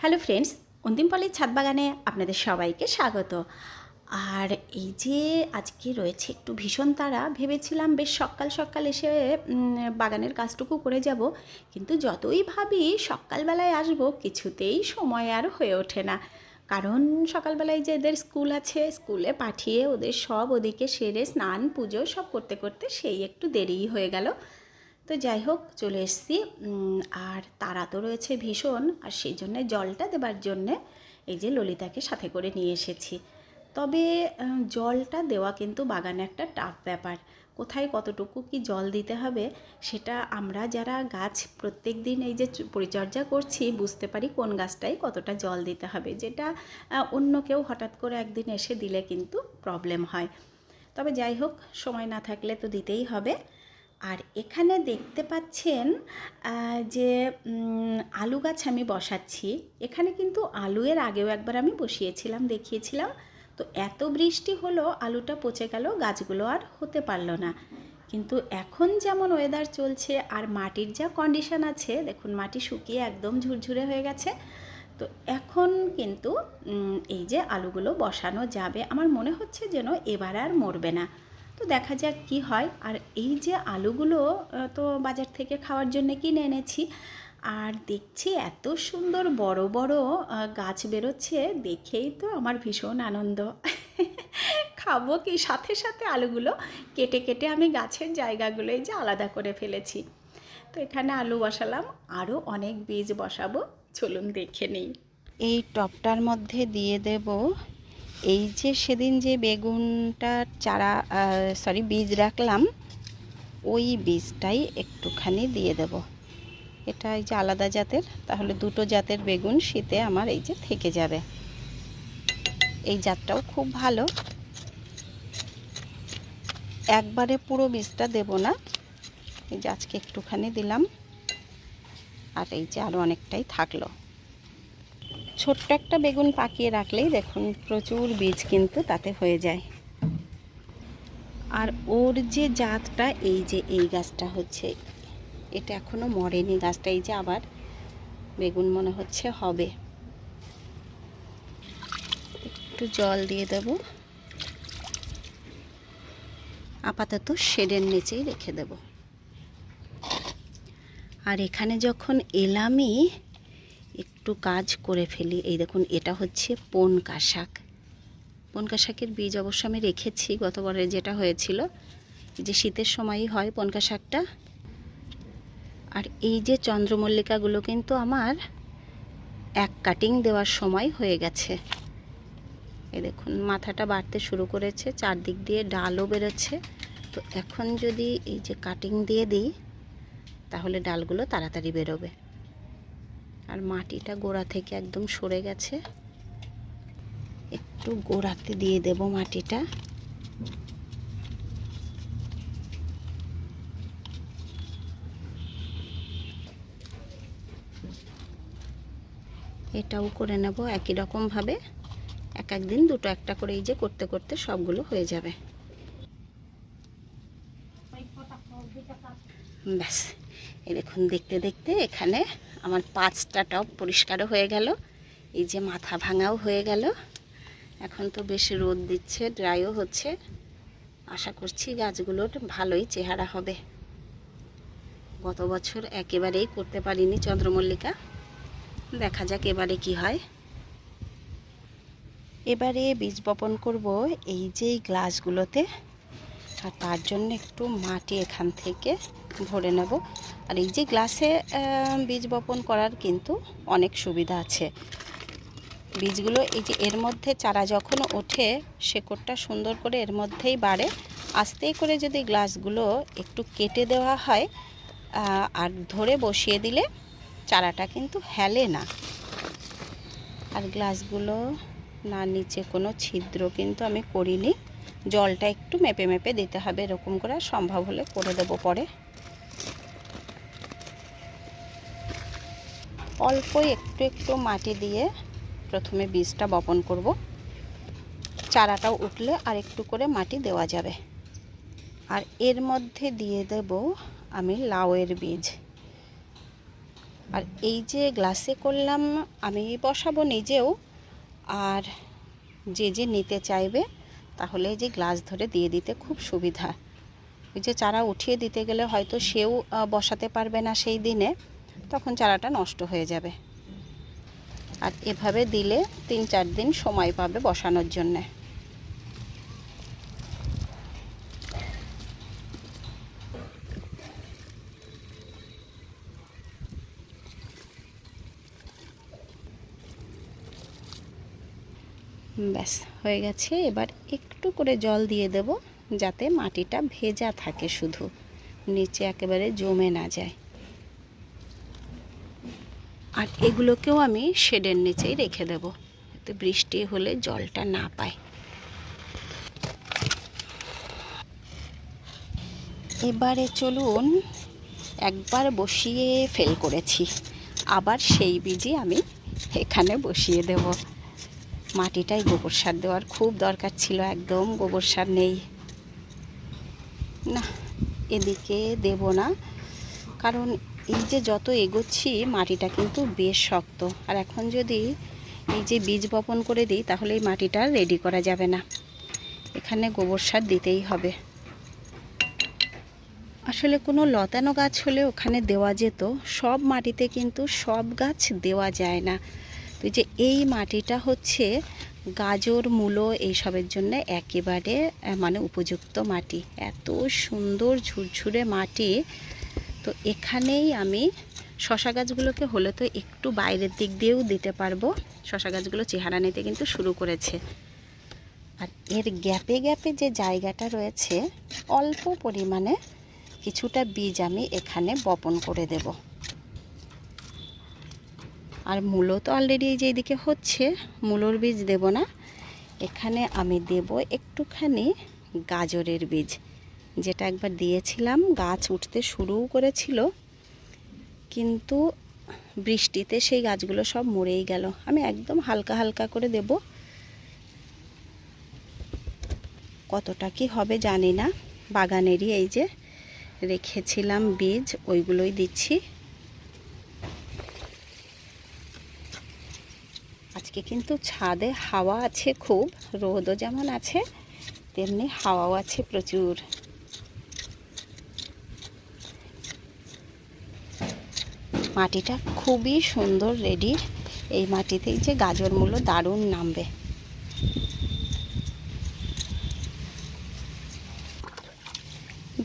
Hello friends অন্তিমপল্লীর ছাদ বাগানে আপনাদের সবাইকে স্বাগত। আর এই যে আজকে রয়েছে একটু ভীষণ তারা, ভেবেছিলাম বেশ সকাল সকাল এসে বাগানের কাজটুকু করে যাব, কিন্তু যতই ভাবি সকালবেলায় আসব, কিছুতেই সময় আর হয়ে ওঠে না। কারণ সকালবেলায় যে এদের স্কুল আছে, স্কুলে পাঠিয়ে ওদের সব ওদিকে সেরে স্নান, পুজো সব করতে করতে সেই একটু দেরিই হয়ে গেল। তো যাই হোক, চলে এসেছি। আর তারা তো রয়েছে ভীষণ, আর সেই জন্যে জলটা দেবার জন্যে এই যে ললিতাকে সাথে করে নিয়ে এসেছি। তবে জলটা দেওয়া কিন্তু বাগানে একটা টাফ ব্যাপার। কোথায় কতটুকু কি জল দিতে হবে, সেটা আমরা যারা গাছ প্রত্যেক দিন এই যে পরিচর্যা করছি, বুঝতে পারি কোন গাছটাই কতটা জল দিতে হবে। যেটা অন্য কেউ হঠাৎ করে একদিন এসে দিলে কিন্তু প্রবলেম হয়। তবে যাই হোক, সময় না থাকলে তো দিতেই হবে। আর এখানে দেখতে পাচ্ছেন যে আলু গাছ আমি বসাচ্ছি। এখানে কিন্তু আলু এর আগেও একবার আমি বসিয়েছিলাম, দেখিয়েছিলাম। তো এত বৃষ্টি হলো, আলুটা পচে গেল, গাছগুলো আর হতে পারল না। কিন্তু এখন যেমন ওয়েদার চলছে, আর মাটির যা কন্ডিশন আছে, দেখুন মাটি শুকিয়ে একদম ঝুরঝুরে হয়ে গেছে। তো এখন কিন্তু এই যে আলুগুলো বসানো যাবে, আমার মনে হচ্ছে যেন এবার আর মরবে না। তো দেখা যাক কি হয়। আর এই যে আলুগুলো তো বাজার থেকে খাওয়ার জন্য কিনে এনেছি। আর দেখছি এত সুন্দর বড় বড় গাছ বেরোচ্ছে, দেখেই তো আমার ভীষণ আনন্দ। খাব কি? সাথে সাথে আলুগুলো কেটে কেটে আমি গাছের জায়গাগুলোই যে আলাদা করে ফেলেছি। তো এখানে আলু বসালাম আরও অনেক বীজ বসাবো, চলুন দেখে নিই। এই টপটার মধ্যে দিয়ে দেব এই যে সেদিন যে বেগুনটা চারা সরি বীজ রাখলাম, ওই বীজটাই একটুখানি দিয়ে দেব। এটা এই যে আলাদা জাতের, তাহলে দুটো জাতের বেগুন শীতে আমার এই যে থেকে যাবে। এই জাতটাও খুব ভালো। একবারে পুরো বীজটা দেব না। এই যে আজকে একটুখানি দিলাম। আর এই যে আরও অনেকটাই থাকল। ছোট্ট একটা বেগুন পাকিয়ে রাখলেই দেখুন প্রচুর বীজ কিন্তু তাতে হয়ে যায়। আর ওর যে জাতটা, এই যে এই গাছটা হচ্ছে, এটা এখনও মরেনি গাছটা, এই যে আবার বেগুন মনে হচ্ছে হবে। একটু জল দিয়ে দেব। আপাতত শেডের নিচেই রেখে দেব। আর এখানে যখন এলামই একটু কাজ করে ফেলি। এই দেখুন, এটা হচ্ছে পনকা শাক পনকা শাকের বীজ অবশ্য আমি রেখেছি গতবারে যেটা হয়েছিল, যে শীতের সময়ই হয় পনকা শাকটা আর এই যে চন্দ্রমল্লিকাগুলো কিন্তু আমার এক কাটিং দেওয়ার সময় হয়ে গেছে। এই দেখুন, মাথাটা বাড়তে শুরু করেছে, চারদিক দিয়ে ডালও বেরোচ্ছে। তো এখন যদি এই যে কাটিং দিয়ে দিই, তাহলে ডালগুলো তাড়াতাড়ি বেরোবে। আর মাটিটা গোড়া থেকে একদম সরে গেছে। একটু গোড়াতে দিয়ে দেব মাটিটা। এটাও করে নেব একই রকমভাবে। এক একদিন দুটো একটা করে এই যে করতে করতে সবগুলো হয়ে যাবে। ব্যাস এই দেখুন দেখতে দেখতে এখানে আমার পাঁচটা টপ পরিষ্কারও হয়ে গেল। এই যে মাথা ভাঙাও হয়ে গেল। এখন তো বেশ রোদ দিচ্ছে, ড্রাইও হচ্ছে। আশা করছি গাছগুলোর ভালোই চেহারা হবে। গত বছর একেবারেই করতে পারিনি চন্দ্রমল্লিকা। দেখা যাক এবারে কি হয়। এবারে বীজ বপন করব এই যে গ্লাসগুলোতে। আর তার জন্য একটু মাটি এখান থেকে ভরে নেব। আর এই যে গ্লাসে বীজ বপন করার কিন্তু অনেক সুবিধা আছে। বীজগুলো এই যে এর মধ্যে চারা যখন ওঠে, শেকড়টা সুন্দর করে এর মধ্যেই বাড়ে। আস্তে করে যদি গ্লাসগুলো একটু কেটে দেওয়া হয় আর ধরে বসিয়ে দিলে চারাটা কিন্তু হেলে না। আর গ্লাসগুলো না নিচে কোনো ছিদ্র কিন্তু আমি করিনি। জলটা একটু মেপে মেপে দিতে হবে, এরকম করে সম্ভব হলে করে দেবো পরে। অল্প একটু একটু মাটি দিয়ে প্রথমে বীজটা বপন করব। চারাটাও উঠলে আর একটু করে মাটি দেওয়া যাবে। আর এর মধ্যে দিয়ে দেব আমি লাউয়ের বীজ। আর এই যে গ্লাসে করলাম, আমি বসাবো নিজেও। আর যে যে নিতে চাইবে, তাহলে এই যে গ্লাস ধরে দিয়ে দিতে খুব সুবিধা। ওই যে চারা উঠিয়ে দিতে গেলে হয়তো সেও বসাতে পারবে না সেই দিনে। তখন চারাটা নষ্ট হয়ে যাবে। আর এভাবে দিলে তিন চার দিন সময় পাবে বসানোর জন্যে। ব্যাস, হয়ে গেছে। এবার একটু করে জল দিয়ে দেব, যাতে মাটিটা ভেজা থাকে শুধু, নিচে একেবারে জমে না যায়। আর এগুলোকেও আমি শেডের নিচেই রেখে দেব, যাতে বৃষ্টি হলে জলটা না পায়। এবারে চলুন একবার বসিয়ে ফেল করেছি। আবার সেই বীজই আমি এখানে বসিয়ে দেব। মাটিটাই গোবর সার দেওয়ার খুব দরকার ছিল, একদম গোবর সার নেই। না, এদিকে দেব না, কারণ এই যে যত এগোচ্ছি, মাটিটা কিন্তু বেশ শক্ত। আর এখন যদি এই যে বীজ বপন করে দিই, তাহলে এই মাটিটা রেডি করা যাবে না। এখানে গোবর সার দিতেই হবে। আসলে কোনো লতানো গাছ হলে ওখানে দেওয়া যেত, সব মাটিতে কিন্তু সব গাছ দেওয়া যায় না। তো যে এই মাটিটা হচ্ছে গাজর, মূলো এইসবের জন্য একেবারে মানে উপযুক্ত মাটি। এত সুন্দর ঝুরঝুরে মাটি তো এখানেই আমি শশা গাছগুলোকে হলে তো একটু বাইরের দিক দিয়েও দিতে পারব। শশা গাছগুলো চেহারা নিতে কিন্তু শুরু করেছে। আর এর গ্যাপে গ্যাপে যে জায়গাটা রয়েছে, অল্প পরিমাণে কিছুটা বীজ আমি এখানে বপন করে দেব। আর মূলো তো অলরেডি এই যে এদিকে হচ্ছে, মূলোর বীজ দেব না। এখানে আমি দেব একটুখানি গাজরের বীজ। যেটা একবার দিয়েছিলাম, গাছ উঠতে শুরুও করেছিল, কিন্তু বৃষ্টিতে সেই গাছগুলো সব মরেই গেল। আমি একদম হালকা হালকা করে দেব। কতটা কি হবে জানি না। বাগানেরই এই যে রেখেছিলাম বীজ, ওইগুলোই দিচ্ছি। আজকে কিন্তু ছাদে হাওয়া আছে খুব, রোদও যেমন আছে, তেমনি হাওয়াও আছে প্রচুর। মাটিটা খুবই সুন্দর রেডি। এই মাটিতেই যে গাজর মূলো দারুণ নামবে।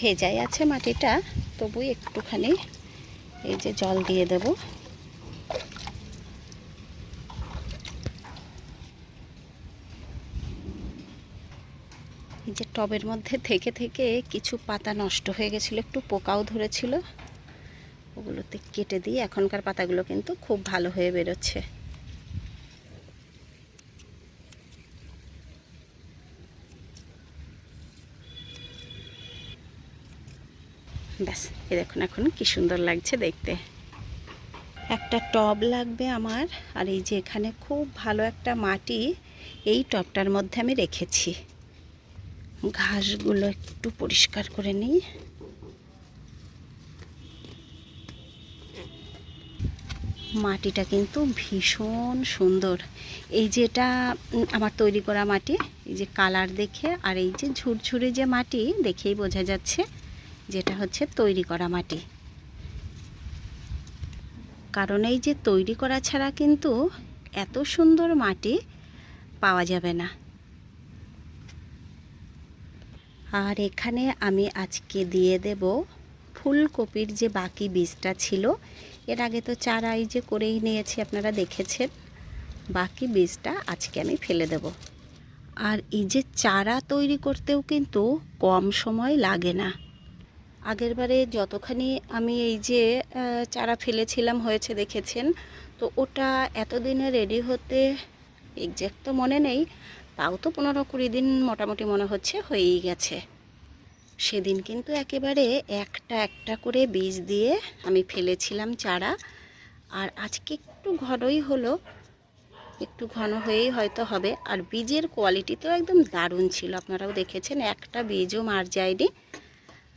ভেজাই আছে মাটিটা, তবু একটুখানি এই যে জল দিয়ে দেব। এই যে টবের মধ্যে থেকে থেকে কিছু পাতা নষ্ট হয়ে গেছিল, একটু পোকাও ধরেছিল। ওগুলোতে কেটে দিই। এখনকার পাতাগুলো কিন্তু খুব ভালো হয়ে বেরোচ্ছে। ব্যাস, এ দেখুন এখন কি সুন্দর লাগছে দেখতে। একটা টব লাগবে আমার, আর এই যে এখানে খুব ভালো একটা মাটি, এই টবটার মধ্যে আমি রেখেছি। ঘাসগুলো একটু পরিষ্কার করে নিই। মাটিটা কিন্তু ভীষণ সুন্দর। এই যে এটা আমার তৈরি করা মাটি, এই যে কালার দেখে আর এই যে ঝুরঝুরে যে মাটি, দেখেই বোঝা যাচ্ছে যেটা হচ্ছে তৈরি করা মাটি। কারণ এই যে তৈরি করা ছাড়া কিন্তু এত সুন্দর মাটি পাওয়া যাবে না। আর এখানে আমি আজকে দিয়ে দেব ফুলকপির যে বাকি বীজটা ছিল এর আগে তো চারা এই যে করেই নিয়েছি আপনারা দেখেছেন। বাকি বীজটা আজকে আমি ফেলে দেব। আর এই যে চারা তৈরি করতেও কিন্তু কম সময় লাগে না। আগেরবারে যতখানি আমি এই যে চারা ফেলেছিলাম হয়েছে দেখেছেন, তো ওটা এতদিনে রেডি হতে এক্সাক্ট তো মনে নেই, তাও তো পনেরো কুড়ি দিন মোটামুটি মনে হচ্ছে হয়েই গেছে। সেদিন কিন্তু একেবারে একটা একটা করে বীজ দিয়ে আমি ফেলেছিলাম চারা। আর আজকে একটু ঘনই হলো, একটু ঘন হয়েই হয়তো হবে। আর বীজের কোয়ালিটি তো একদম দারুণ ছিল, আপনারাও দেখেছেন একটা বীজও মার যায়নি।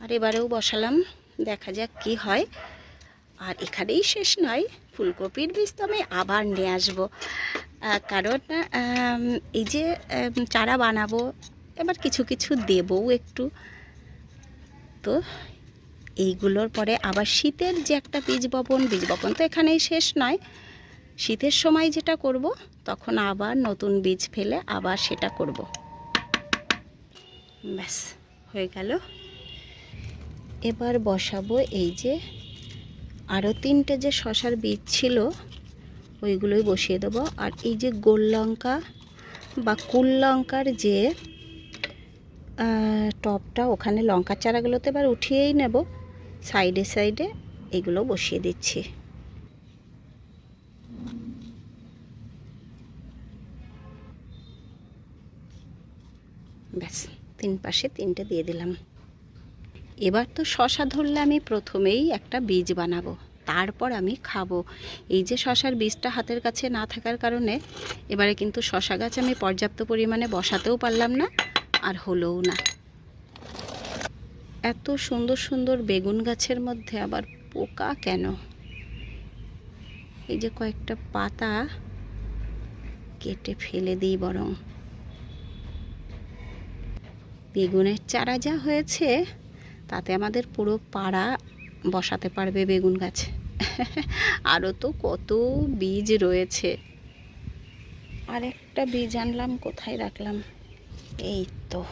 আর এবারেও বসালাম, দেখা যাক কি হয়। আর এখানেই শেষ নয়, ফুলকপির বীজ তো আমি আবার নিয়ে আসব। কারণ এই যে চারা বানাবো, এবার কিছু কিছু দেবও একটু। তো এইগুলোর পরে আবার শীতের যে একটা বীজ বপন বীজ বপন তো এখানেই শেষ নয়। শীতের সময় যেটা করব, তখন আবার নতুন বীজ ফেলে আবার সেটা করব। ব্যাস, হয়ে গেল। এবার বসাবো এই যে আরও তিনটে যে শশার বীজ ছিল, ওইগুলোই বসিয়ে দেবো। আর এই যে গোল লঙ্কা বা কুল লঙ্কার যে টপটা ওখানে লঙ্কার চারাগুলোতে এবার উঠিয়েই নেব। সাইডে সাইডে এগুলো বসিয়ে দিচ্ছি। ব্যাস, তিন পাশে তিনটে দিয়ে দিলাম। এবার তো শশা ধরলে আমি প্রথমেই একটা বীজ বানাবো, তারপর আমি খাব। এই যে শশার বীজটা হাতের কাছে না থাকার কারণে এবারে কিন্তু শশা গাছ আমি পর্যাপ্ত পরিমাণে বসাতেও পারলাম না। আর হলোও না। এত সুন্দর সুন্দর বেগুন গাছের মধ্যে আবার পোকা কেন? এই যে কয়েকটা পাতা কেটে ফেলে দিই বরং। বেগুনের চারা যা হয়েছে, তাতে আমাদের পুরো পাড়া বসাতে পারবে বেগুন গাছ। আরও তো কত বীজ রয়েছে। আর একটা বীজ আনলাম, কোথায় রাখলাম? এই তো।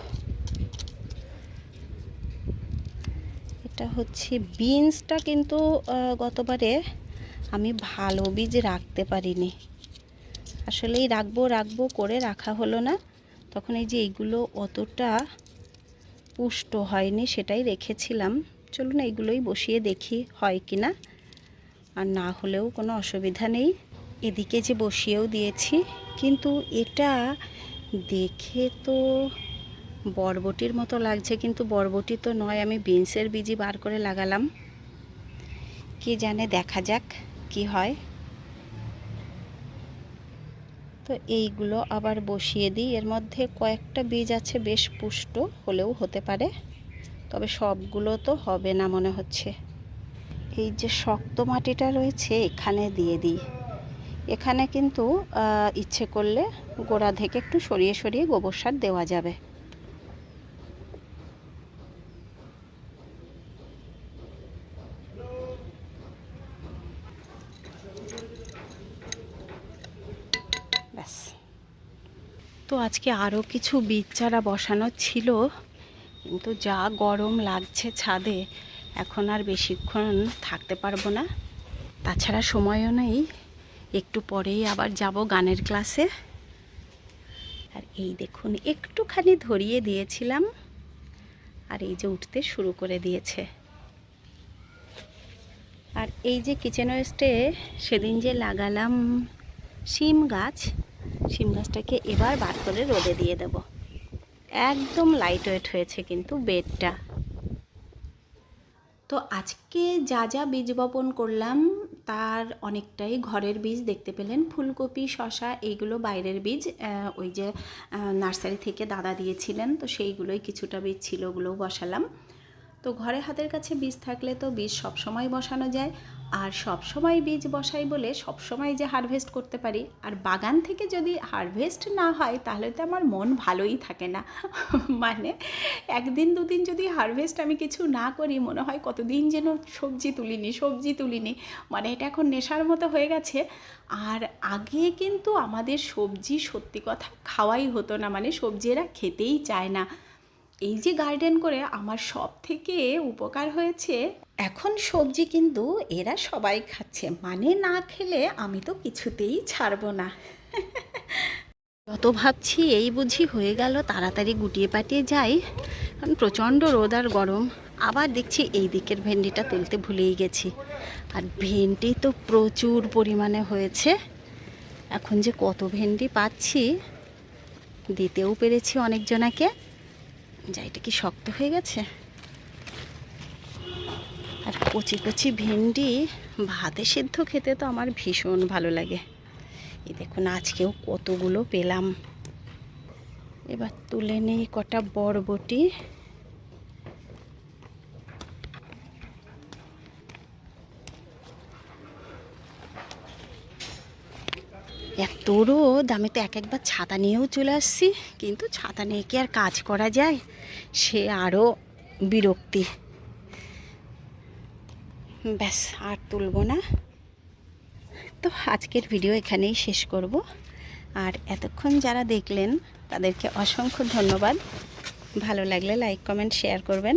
এটা হচ্ছে বিনসটা কিন্তু গতবারে আমি ভালো বীজ রাখতে পারিনি। আসলেই রাখব রাখব করে রাখা হলো না। তখন এই যে এইগুলো অতটা পুষ্ট হয়নি সেটাই রেখেছিলাম। চলুন এইগুলোই বসিয়ে দেখি হয় কি না। আর না হলেও কোনো অসুবিধা নেই। এদিকে যে বসিয়েও দিয়েছি, কিন্তু এটা দেখে তো বরবটির মতো লাগছে, কিন্তু বরবটি তো নয়, আমি বিনসের বীজই বার করে লাগালাম। কি জানে, দেখা যাক কি হয়। তো এইগুলো আবার বসিয়ে দিই। এর মধ্যে কয়েকটা বীজ আছে, বেশ পুষ্ট হলেও হতে পারে। তবে সবগুলো তো হবে না মনে হচ্ছে। এই যে শক্ত মাটিটা রয়েছে, এখানে দিয়ে দিই। এখানে কিন্তু ইচ্ছে করলে গোড়া থেকে একটু সরিয়ে সরিয়ে গোবর সার দেওয়া যাবে ব্যাস তো আজকে আরও কিছু বীজ চারা বসানো ছিল, কিন্তু যা গরম লাগছে ছাদে, এখন আর বেশিক্ষণ থাকতে পারব না। তাছাড়া সময়ও নেই, একটু পরেই আবার যাব গানের ক্লাসে। আর এই দেখুন, একটুখানি ধরিয়ে দিয়েছিলাম, আর এই যে উঠতে শুরু করে দিয়েছে। আর এই যে কিচেন ওয়েস্টে সেদিন যে লাগালাম শিম গাছ শিম গাছটাকে এবার বার করে রোদে দিয়ে দেব। একদম লাইট ওয়েট হয়েছে কিন্তু বেডটা। তো আজকে যা যা বীজ বপন করলাম, তার অনেকটাই ঘরের বীজ দেখতে পেলেন। ফুলকপি শশা এইগুলো বাইরের বীজ ওই যে নার্সারি থেকে দাদা দিয়েছিলেন, তো সেইগুলোই কিছুটা বীজ ছিল, ওগুলোও বসালাম। তো ঘরে হাতের কাছে বীজ থাকলে তো বীজ সবসময় বসানো যায়। আর সবসময় বীজ বসাই বলে সব সময় যে হারভেস্ট করতে পারি। আর বাগান থেকে যদি হারভেস্ট না হয়, তাহলে তো আমার মন ভালোই থাকে না। মানে একদিন দুদিন যদি হারভেস্ট আমি কিছু না করি, মনে হয় কতদিন যেন সবজি তুলিনি সবজি তুলিনি। মানে এটা এখন নেশার মতো হয়ে গেছে। আর আগে কিন্তু আমাদের সবজি সত্যি কথা খাওয়াই হতো না। মানে সবজি এরা খেতেই চায় না। এই যে গার্ডেন করে আমার সব থেকে উপকার হয়েছে, এখন সবজি কিন্তু এরা সবাই খাচ্ছে। মানে না খেলে আমি তো কিছুতেই ছাড়বো না। যত ভাবছি এই বুঝি হয়ে গেল, তাড়াতাড়ি গুটিয়ে পাটিয়ে যাই। কারণ প্রচণ্ড রোদ আর গরম। আবার দেখছি এই দিকের ভেন্ডিটা তুলতে ভুলেই গেছি। আর ভেন্ডি তো প্রচুর পরিমাণে হয়েছে। এখন যে কত ভেন্ডি পাচ্ছি, দিতেও পেরেছি অনেকজনাকে। যা, এটা কি শক্ত হয়ে গেছে? আর কচি কচি ভেন্ডি ভাতে সেদ্ধ খেতে তো আমার ভীষণ ভালো লাগে। এই দেখুন, আজকেও কতগুলো পেলাম। এবার তুলে নেই কটা বরবটি। এত রোদ আমি তো এক একবার ছাতা নিয়েও চলে আসছি, কিন্তু ছাতা নিয়ে কি আর কাজ করা যায়? সে আরও বিরক্তি। ব্যাস, আর তুলব না। তো আজকের ভিডিও এখানেই শেষ করব। আর এতক্ষণ যারা দেখলেন, তাদেরকে অসংখ্য ধন্যবাদ। ভালো লাগলে লাইক কমেন্ট শেয়ার করবেন।